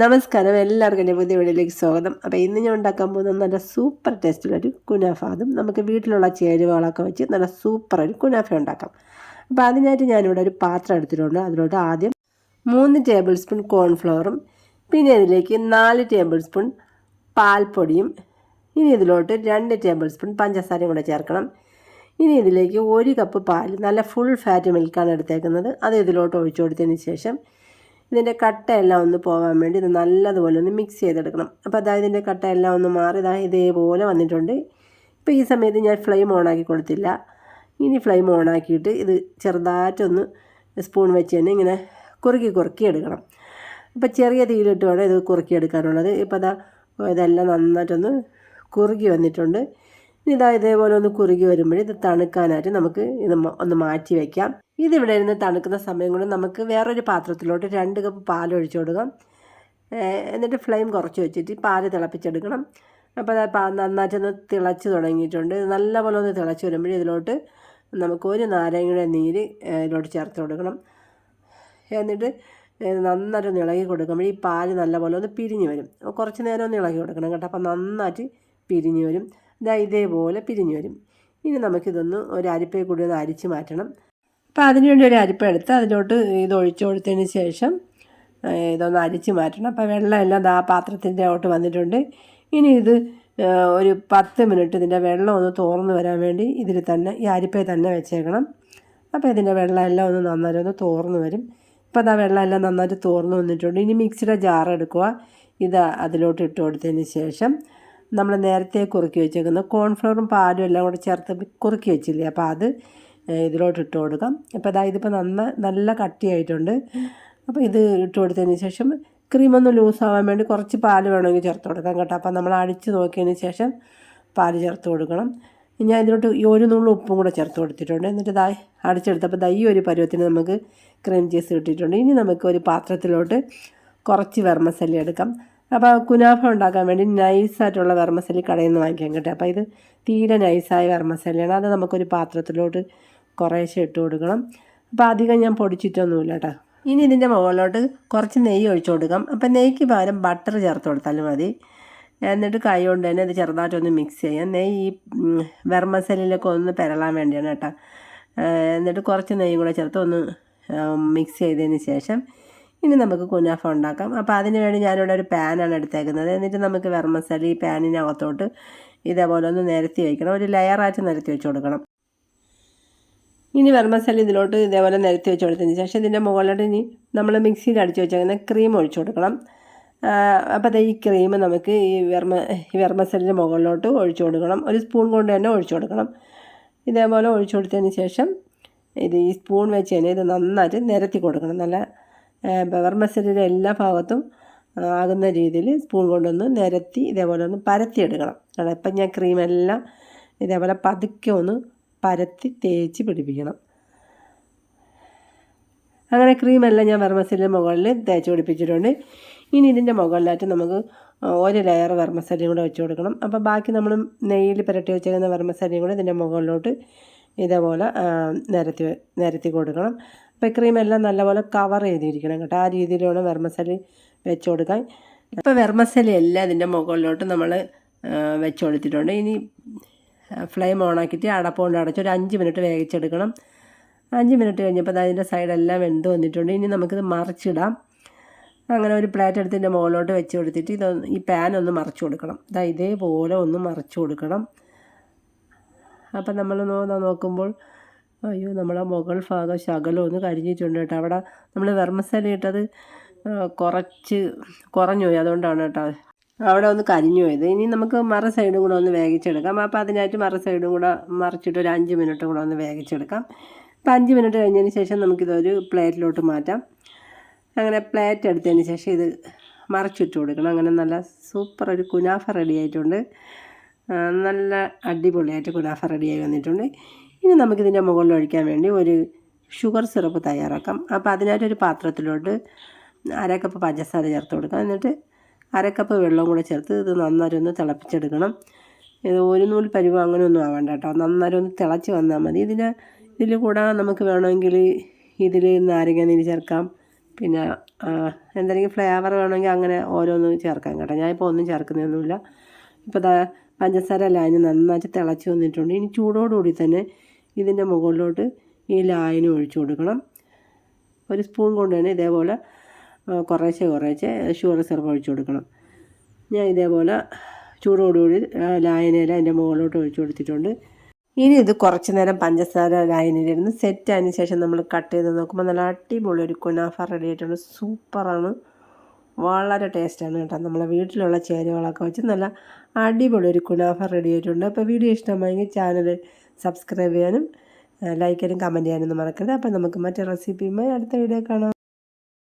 നമസ്കാരം. എല്ലാവർക്കും എന്റെ പുതിയ വീഡിയോയിലേക്ക് സ്വാഗതം. അപ്പോൾ ഇന്ന് ഞാൻ ഉണ്ടാക്കാൻ പോകുന്ന നല്ല സൂപ്പർ ടേസ്റ്റിലൊരു കുനാഫ. അതും നമുക്ക് വീട്ടിലുള്ള ചേരുവകളൊക്കെ വെച്ച് നല്ല സൂപ്പർ ഒരു കുനാഫ ഉണ്ടാക്കാം. അപ്പോൾ അതിനായിട്ട് ഞാനിവിടെ ഒരു പാത്രം എടുത്തിട്ടുണ്ട്. അതിലോട്ട് ആദ്യം മൂന്ന് ടേബിൾ സ്പൂൺ കോൺഫ്ലവറും പിന്നെ ഇതിലേക്ക് നാല് ടേബിൾ സ്പൂൺ പാൽപ്പൊടിയും ഇനി ഇതിലോട്ട് രണ്ട് ടേബിൾ സ്പൂൺ പഞ്ചസാരയും കൂടെ ചേർക്കണം. ഇനി ഇതിലേക്ക് ഒരു കപ്പ് പാൽ നല്ല ഫുൾ ഫാറ്റ് മിൽക്കാണ് എടുത്തേക്കുന്നത്. അത് ഇതിലോട്ട് ഒഴിച്ചു കൊടുത്തതിന് ശേഷം ഇതിന്റെ കട്ടയെല്ലാം ഒന്ന് പോകാൻ വേണ്ടി ഇത് നല്ലതുപോലെ ഒന്ന് മിക്സ് ചെയ്തെടുക്കണം. അപ്പോൾ അതായത് ഇതിന്റെ കട്ടയെല്ലാം ഒന്ന് മാറി ഇതാ ഇതേപോലെ വന്നിട്ടുണ്ട്. ഇപ്പോൾ ഈ സമയത്ത് ഞാൻ ഫ്ലെയിം ഓണാക്കി കൊടുത്തില്ല. ഇനി ഫ്ലെയിം ഓണാക്കിയിട്ട് ഇത് ചെറുതായിട്ടൊന്ന് സ്പൂൺ വെച്ച് തന്നെ ഇങ്ങനെ കുറുക്കി കുറുക്കി എടുക്കണം. അപ്പോൾ ചെറിയ തീയിലിട്ട് വേണം ഇത് കുറുക്കി എടുക്കാനുള്ളത് ഇപ്പോൾ അതാ ഇതെല്ലാം നന്നായിട്ടൊന്ന് കുറുകി വന്നിട്ടുണ്ട്. ഇനി ഇതാ ഇതേപോലെ ഒന്ന് കുറുകി വരുമ്പോൾ ഇത് തണുക്കാനായിട്ട് നമുക്ക് ഇത് ഒന്ന് മാറ്റി വയ്ക്കാം ഇതിവിടെ ഇരുന്ന് തണുക്കുന്ന സമയം കൊണ്ട് നമുക്ക് വേറൊരു പാത്രത്തിലോട്ട് രണ്ട് കപ്പ് പാൽ ഒഴിച്ചു കൊടുക്കാം എന്നിട്ട് ഫ്ലെയിം കുറച്ച് വെച്ചിട്ട് പാൽ തിളപ്പിച്ചെടുക്കണം. അപ്പോൾ നന്നായിട്ടൊന്ന് തിളച്ച് തുടങ്ങിയിട്ടുണ്ട്. നല്ലപോലെ ഒന്ന് തിളച്ച് വരുമ്പോഴേ ഇതിലോട്ട് നമുക്ക് ഒരു നാരങ്ങയുടെ നീര് ഇതിലോട്ട് ചേർത്ത് കൊടുക്കണം. എന്നിട്ട് നന്നായിട്ട് ഇളകി കൊടുക്കുമ്പോൾ ഈ പാൽ നല്ലപോലെ ഒന്ന് പിരിഞ്ഞ് വരും. കുറച്ച് നേരം ഒന്ന് ഇളകി കൊടുക്കണം കേട്ടോ. അപ്പോൾ നന്നായിട്ട് പിരിഞ്ഞ് വരും. ഇതാ ഇതേപോലെ പിരിഞ്ഞ് വരും. ഇനി നമുക്കിതൊന്ന് ഒരു അരിപ്പയിൽ കൂടി ഒന്ന് അരിച്ച് മാറ്റണം. അപ്പോൾ അതിനുവേണ്ടി ഒരു അരിപ്പ എടുത്ത് അതിലോട്ട് ഇത് ഒഴിച്ചു കൊടുത്തതിന് ശേഷം ഇതൊന്ന് അരിച്ച് മാറ്റണം. അപ്പോൾ വെള്ളമെല്ലാം ആ പാത്രത്തിന്റെ അകോട്ട് വന്നിട്ടുണ്ട്. ഇനി ഇത് ഒരു പത്ത് മിനിറ്റ് ഇതിന്റെ വെള്ളം ഒന്ന് തോർന്ന് വരാൻ വേണ്ടി ഇതിൽ തന്നെ ഈ അരിപ്പയിൽ തന്നെ വെച്ചേക്കണം. അപ്പോൾ ഇതിന്റെ വെള്ളമെല്ലാം ഒന്ന് നന്നായിട്ട് ഒന്ന് തോർന്ന് വരും. ഇപ്പോൾ അതാ വെള്ളമെല്ലാം നന്നായിട്ട് തോർന്ന് വന്നിട്ടുണ്ട്. ഇനി മിക്സിയുടെ ജാർ എടുക്കുക. ഇത് അതിലോട്ട് ഇട്ട് കൊടുത്തതിന് ശേഷം നമ്മൾ നേരത്തെ കുറുക്കി വെച്ചേക്കുന്ന കോൺഫ്ലവറും പാലും എല്ലാം കൂടെ ചേർത്ത് കുറുക്കി വെച്ചില്ലേ? അപ്പോൾ അത് ഇതിലോട്ട് ഇട്ട് കൊടുക്കാം. അപ്പോൾ അതായത് ഇതിപ്പോൾ നന്ന നല്ല കട്ടിയായിട്ടുണ്ട്. അപ്പോൾ ഇത് ഇട്ട് കൊടുത്തതിന് ശേഷം ക്രീമൊന്ന് ലൂസാവാൻ വേണ്ടി കുറച്ച് പാൽ വേണമെങ്കിൽ ചേർത്ത് കൊടുക്കാം കേട്ടോ. അപ്പോൾ നമ്മൾ അടിച്ച് നോക്കിയതിന് ശേഷം പാൽ ചേർത്ത് കൊടുക്കണം. ഞാൻ ഇതിലോട്ട് ഒരു നുള്ളു ഉപ്പും കൂടെ ചേർത്ത് കൊടുത്തിട്ടുണ്ട്. എന്നിട്ട് ദാ അടിച്ചെടുത്തപ്പോൾ ദൈ ഒരു പരുവത്തിന് നമുക്ക് ക്രീം ചീസ് കിട്ടിയിട്ടുണ്ട് ഇനി നമുക്ക് ഒരു പാത്രത്തിലോട്ട് കുറച്ച് വെർമസല്ലി എടുക്കാം. അപ്പോൾ കുനാഫ ഉണ്ടാക്കാൻ വേണ്ടി നൈസായിട്ടുള്ള വെർമസല്ലി കടയിൽ നിന്ന് വാങ്ങിക്കാൻ കിട്ടും. അപ്പോൾ ഇത് തീരെ നൈസായ വെർമസല്ലിയാണ് അത് നമുക്കൊരു പാത്രത്തിലോട്ട് കുറേശ്ശെ ഇട്ട് കൊടുക്കണം. അപ്പോൾ അധികം ഞാൻ പൊടിച്ചിട്ടൊന്നുമില്ല കേട്ടോ ഇനി ഇതിന്റെ മുകളിലോട്ട് കുറച്ച് നെയ്യ് ഒഴിച്ചു കൊടുക്കാം. അപ്പം നെയ്ക്ക് പകരം ബട്ടർ ചേർത്ത് കൊടുത്താലും മതി. എന്നിട്ട് കൈ കൊണ്ട് തന്നെ ഇത് ചെറുതായിട്ടൊന്ന് മിക്സ് ചെയ്യാം. നെയ്യ് ഈ വെർമസലിലൊക്കെ ഒന്ന് പെരളാൻ വേണ്ടിയാണ് കേട്ടോ. എന്നിട്ട് കുറച്ച് നെയ്യും കൂടെ ചേർത്ത് ഒന്ന് മിക്സ് ചെയ്തതിന് ശേഷം ഇനി നമുക്ക് കുനാഫ ഉണ്ടാക്കാം. അപ്പോൾ അതിന് വേണ്ടി ഞാനിവിടെ ഒരു പാനാണ് എടുത്തേക്കുന്നത്. എന്നിട്ട് നമുക്ക് വെർമസലി പാനിനകത്തോട്ട് ഇതേപോലെ ഒന്ന് നിരത്തി വയ്ക്കണം ഒരു ലെയറായിട്ട് നിരത്തി വെച്ച് കൊടുക്കണം. ഇനി വെർമസലി ഇതിലോട്ട് ഇതേപോലെ നിരത്തി വെച്ച് കൊടുത്തതിന് ശേഷം ഇതിന്റെ മുകളിലോട്ട് ഇനി നമ്മൾ മിക്സിയിൽ അടിച്ച് വെച്ചേക്കുന്ന ക്രീം ഒഴിച്ചു കൊടുക്കണം. അപ്പോൾ ഈ ക്രീം നമുക്ക് ഈ വെർമ ഈ വെർമസലിന്റെ മുകളിലോട്ട് ഒഴിച്ചു കൊടുക്കണം. ഒരു സ്പൂൺ കൊണ്ട് തന്നെ ഒഴിച്ചു കൊടുക്കണം. ഇതേപോലെ ഒഴിച്ചു കൊടുത്തതിന് ശേഷം ഇത് ഈ സ്പൂൺ വെച്ച് തന്നെ ഇത് നന്നായിട്ട് നിരത്തി കൊടുക്കണം. നല്ല വെർമസലിന്റെ എല്ലാ ഭാഗത്തും ആകുന്ന രീതിയിൽ സ്പൂൺ കൊണ്ടൊന്ന് നിരത്തി ഇതേപോലെ ഒന്ന് പരത്തിയെടുക്കണം കാരണം ഇപ്പം ഞാൻ ക്രീമെല്ലാം ഇതേപോലെ പതുക്കെ ഒന്ന് പരത്തി തേച്ച് പിടിപ്പിക്കണം. അങ്ങനെ ക്രീമെല്ലാം ഞാൻ വെർമസലിന്റെ മുകളിൽ തേച്ച് പിടിപ്പിച്ചിട്ടുണ്ട്. ഇനി ഇതിന്റെ മുകളിലായിട്ട് നമുക്ക് ഒരു ലെയർ വെർമസലിയും കൂടെ വെച്ച് കൊടുക്കണം. അപ്പോൾ ബാക്കി നമ്മൾ നെയ്യിൽ പുരട്ടി വെച്ചേക്കുന്ന വെർമസലിയും കൂടെ ഇതിന്റെ മുകളിലോട്ട് ഇതേപോലെ നിരത്തി നിരത്തി കൊടുക്കണം. അപ്പോൾ ക്രീമെല്ലാം നല്ലപോലെ കവർ ചെയ്തിരിക്കണം കേട്ടോ. ആ രീതിയിലാണ് വെർമസലി വെച്ച് കൊടുക്കാൻ. ഇപ്പോൾ വെർമസലി എല്ലാം ഇതിന്റെ മുകളിലോട്ട് നമ്മൾ വെച്ച് കൊടുത്തിട്ടുണ്ട്. ഇനി ഫ്ലെയിം ഓണാക്കിയിട്ട് അടപ്പുകൊണ്ട് അടച്ച് ഒരു അഞ്ച് മിനിറ്റ് വേവിച്ചെടുക്കണം. അഞ്ച് മിനിറ്റ് കഴിഞ്ഞപ്പോൾ അതിന്റെ സൈഡെല്ലാം വെന്ത് വന്നിട്ടുണ്ട്. ഇനി നമുക്കിത് മറിച്ചിടാം. അങ്ങനെ ഒരു പ്ലേറ്റ് എടുത്തിന്റെ മുകളിലോട്ട് വെച്ച് കൊടുത്തിട്ട് ഇത് ഈ പാൻ ഒന്ന് മറിച്ച് കൊടുക്കണം. ഇതാ ഇതേപോലെ ഒന്ന് മറിച്ച് കൊടുക്കണം. അപ്പം നമ്മൾ നോക്കുമ്പോൾ അയ്യോ നമ്മളെ മുകൾ ഭാഗം ശകലം ഒന്ന് കരിഞ്ഞിട്ടുണ്ട് കേട്ടോ. അവിടെ നമ്മൾ വെർമസല ഇട്ടത് കുറച്ച് കുറഞ്ഞു പോയി. അതുകൊണ്ടാണ് കേട്ടോ അവിടെ ഒന്ന് കരിഞ്ഞു പോയത്. ഇനി നമുക്ക് മറ സൈഡും കൂടെ ഒന്ന് വേഗിച്ചെടുക്കാം. അപ്പോൾ അതിനായിട്ട് മറ സൈഡും കൂടെ മറിച്ചിട്ട് ഒരു അഞ്ച് മിനിറ്റ് കൂടെ ഒന്ന് വേഗിച്ചെടുക്കാം. അപ്പോൾ അഞ്ച് മിനിറ്റ് കഴിഞ്ഞതിന് ശേഷം നമുക്കിതൊരു പ്ലേറ്റിലോട്ട് മാറ്റാം. അങ്ങനെ പ്ലേറ്റ് എടുത്തതിന് ശേഷം ഇത് മറച്ചിട്ട് കൊടുക്കണം. അങ്ങനെ നല്ല സൂപ്പർ ഒരു കുനാഫ റെഡി ആയിട്ടുണ്ട്. നല്ല അടിപൊളിയായിട്ട് കുനാഫ റെഡിയായി വന്നിട്ടുണ്ട്. ഇനി നമുക്കിതിന്റെ മുകളിൽ ഒഴിക്കാൻ വേണ്ടി ഒരു ഷുഗർ സിറപ്പ് തയ്യാറാക്കാം. അപ്പോൾ അതിനായിട്ടൊരു പാത്രത്തിലോട്ട് അരക്കപ്പ് പഞ്ചസാര ചേർത്ത് കൊടുക്കാം. എന്നിട്ട് അരക്കപ്പ് വെള്ളവും കൂടെ ചേർത്ത് ഇത് നന്നായി ഒന്ന് തിളപ്പിച്ചെടുക്കണം. ഇത് ഒരു നൂൽ പരിവ് അങ്ങനെയൊന്നും ആവേണ്ട കേട്ടോ. നന്നായി ഒന്ന് തിളച്ച് വന്നാൽ മതി. ഇതിന് ഇതിൽ കൂടെ നമുക്ക് വേണമെങ്കിൽ ഇതിൽ നാരങ്ങ നീര് ചേർക്കാം. പിന്നെ എന്തെങ്കിലും ഫ്ലേവർ വേണമെങ്കിൽ അങ്ങനെ ഓരോന്ന് ചേർക്കാം കേട്ടോ. ഞാനിപ്പോൾ ഒന്നും ചേർക്കുന്നൊന്നുമില്ല. ഇപ്പോൾ പഞ്ചസാര ലായനി നന്നായിട്ട് തിളച്ച് വന്നിട്ടുണ്ട്. ഇനി ചൂടോടുകൂടി തന്നെ ഇതിന്റെ മുകളിലോട്ട് ഈ ലായനി ഒഴിച്ചു കൊടുക്കണം. ഒരു സ്പൂൺ കൊണ്ട് തന്നെ ഇതേപോലെ കുറേശ്ശെ കുറേശ്ശെ ഷുഗർ സിറപ്പ് ഒഴിച്ചു കൊടുക്കണം. ഞാൻ ഇതേപോലെ ചൂടോടുകൂടി ലായനയില അതിന്റെ മുകളിലോട്ട് ഒഴിച്ചു കൊടുത്തിട്ടുണ്ട്. ഇനി ഇത് കുറച്ച് നേരം പഞ്ചസാര ലായനിയിലിരുന്ന് സെറ്റ് ആയതിനു ശേഷം നമ്മൾ കട്ട് ചെയ്ത് നോക്കുമ്പോൾ നല്ല അടിപൊളി ഒരു കുനാഫ റെഡി ആയിട്ടുണ്ട്. സൂപ്പറാണ് വളരെ ടേസ്റ്റാണ് കേട്ടോ. നമ്മളെ വീട്ടിലുള്ള ചേരുവകളൊക്കെ വെച്ച് നല്ല അടിപൊളി ഒരു കുനാഫ റെഡി ആയിട്ടുണ്ട്. അപ്പോൾ വീഡിയോ ഇഷ്ടമായെങ്കിൽ ചാനൽ സബ്സ്ക്രൈബ് ചെയ്യാനും ലൈക്ക് ചെയ്യാനും കമന്റ് ചെയ്യാനൊന്നും മറക്കരുത്. അപ്പോൾ നമുക്ക് മറ്റേ റെസിപ്പിയുമായി അടുത്ത വീഡിയോ കാണാം.